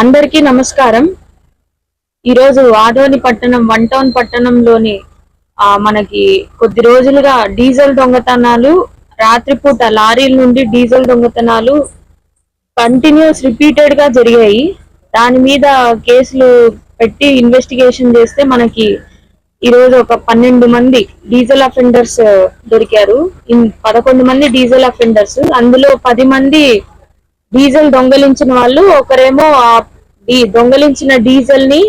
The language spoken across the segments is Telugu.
అందరికీ నమస్కారం. ఈరోజు ఆదోని పట్టణం వన్ టౌన్ పట్టణంలోని మనకి కొద్ది రోజులుగా డీజిల్ దొంగతనాలు రాత్రిపూట లారీల నుండి డీజిల్ దొంగతనాలు కంటిన్యూస్ రిపీటెడ్గా జరిగాయి. దాని మీద కేసులు పెట్టి ఇన్వెస్టిగేషన్ చేస్తే మనకి ఈ రోజు ఒక పన్నెండు మంది డీజిల్ అఫెండర్స్ దొరికారు. పదకొండు మంది డీజిల్ అఫెండర్స్. అందులో పది మంది డీజిల్ దొంగలించిన వాళ్ళు ఒకరేమో ఆ ఈ దొంగలించిన డీజిల్ని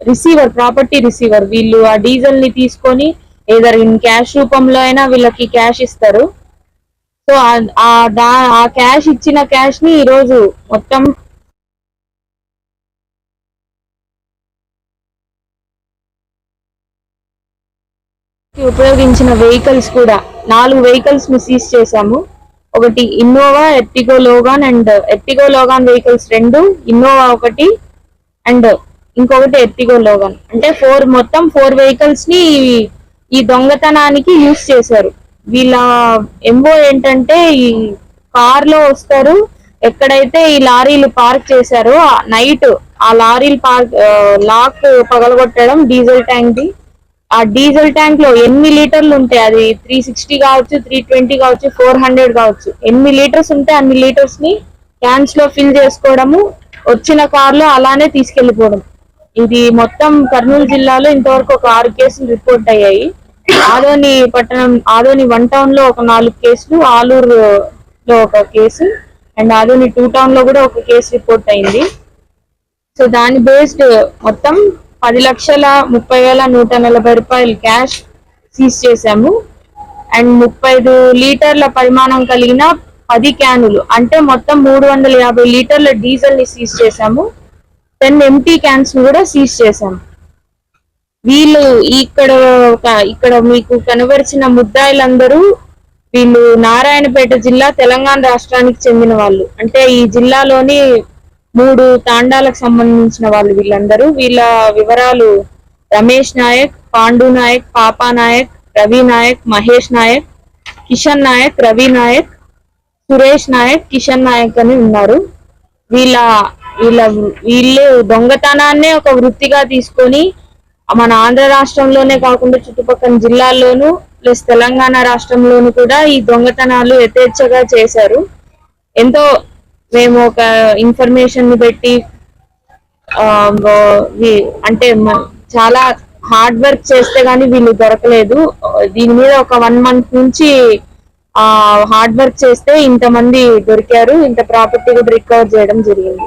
రిసీవర్ ప్రాపర్టీ రిసీవర్ వీళ్ళు ఆ డీజిల్ని తీసుకొని ఏదర్ ఇన్ క్యాష్ రూపంలో అయినా వీళ్ళకి క్యాష్ ఇస్తారు. సో ఆ- ఆ దా ఆ క్యాష్ ఇచ్చిన క్యాష్ని ఈ రోజు మొత్తం ఉపయోగించిన వెహికల్స్ కూడా నాలుగు వెహికల్స్ని సీజ్ చేశాము. ఒకటి Innova Ertiga Logan and Ertiga Logan vehicles రెండు ఇన్నోవా ఒకటి అండ్ ఇంకొకటి ఎర్టిగో లోగాన్ అంటే ఫోర్ మొత్తం ఫోర్ వెహికల్స్ని ఈ- దొంగతనానికి యూస్ చేశారు. వీళ్ళ ఎంఓ ఏంటంటే ఈ కార్లో వస్తారు. ఎక్కడైతే ఈ లారీలు పార్క్ చేశారో నైట్ ఆ లారీలు పార్క్ లాక్ పగలగొట్టడం డీజిల్ ట్యాంక్ ది. ఆ డీజిల్ ట్యాంక్లో ఎన్ని లీటర్లు ఉంటాయి? అది త్రీ సిక్స్టీ కావచ్చు త్రీ ట్వంటీ కావచ్చు ఫోర్ హండ్రెడ్ కావచ్చు. ఎన్ని లీటర్స్ ఉంటే అన్ని లీటర్స్ని క్యాన్స్లో ఫిల్ చేసుకోవడము వచ్చిన కార్లో అలానే తీసుకెళ్ళిపోవడం ఇది మొత్తం కర్నూలు జిల్లాలో ఇంతవరకు ఒక ఆరు కేసులు రిపోర్ట్ అయ్యాయి. ఆదోని పట్టణం ఆదోని వన్ టౌన్లో ఒక నాలుగు కేసులు ఆలూరు లో ఒక కేసు అండ్ ఆదోని టూ టౌన్లో కూడా ఒక కేసు రిపోర్ట్ అయింది. సో దాని బేస్డ్ మొత్తం పది లక్షల ముప్పై వేల నూట నలభై రూపాయలు క్యాష్ సీజ్ చేశాము. అండ్ ముప్పై ఐదు లీటర్ల పరిమాణం కలిగిన పది క్యానులు. అంటే మొత్తం మూడు వందల యాభై లీటర్ల డీజిల్ని సీజ్ చేశాము. టెన్ ఎంటీ క్యాన్స్ని కూడా సీజ్ చేశాము. వీళ్ళు ఇక్కడ ఒక- ఇక్కడ మీకు కనబరిచిన ముద్దాయిలందరూ వీళ్ళు నారాయణపేట జిల్లా తెలంగాణ రాష్ట్రానికి చెందిన వాళ్ళు. అంటే ఈ జిల్లాలోని మూడు తాండాలకు సంబంధించిన వాళ్ళు వీళ్ళందరూ. వీళ్ళ వివరాలు రమేష్ నాయక్ పాండు నాయక్ పాపా నాయక్ రవి నాయక్ మహేష్ నాయక్ కిషన్ నాయక్ రవి నాయక్ సురేష్ నాయక్ కిషన్ నాయక్ అని ఉన్నారు. వీళ్ళ వీళ్ళ వీళ్ళు దొంగతనాన్నే ఒక వృత్తిగా తీసుకొని మన ఆంధ్ర రాష్ట్రంలోనే కాకుండా చుట్టుపక్కల జిల్లాల్లోనూ ప్లస్ తెలంగాణ రాష్ట్రంలోనూ కూడా ఈ దొంగతనాలు యథేచ్ఛగా చేశారు. ఎంతో మేము ఒక ఇన్ఫర్మేషన్ని పెట్టి ఆ, అంటే చాలా హార్డ్ వర్క్ చేస్తే గానీ వీళ్ళు దొరకలేదు. దీని మీద ఒక వన్ మంత్ నుంచి ఆ హార్డ్ వర్క్ చేస్తే ఇంతమంది దొరికారు. ఇంత ప్రాపర్టీ కూడా రికవర్ చేయడం జరిగింది.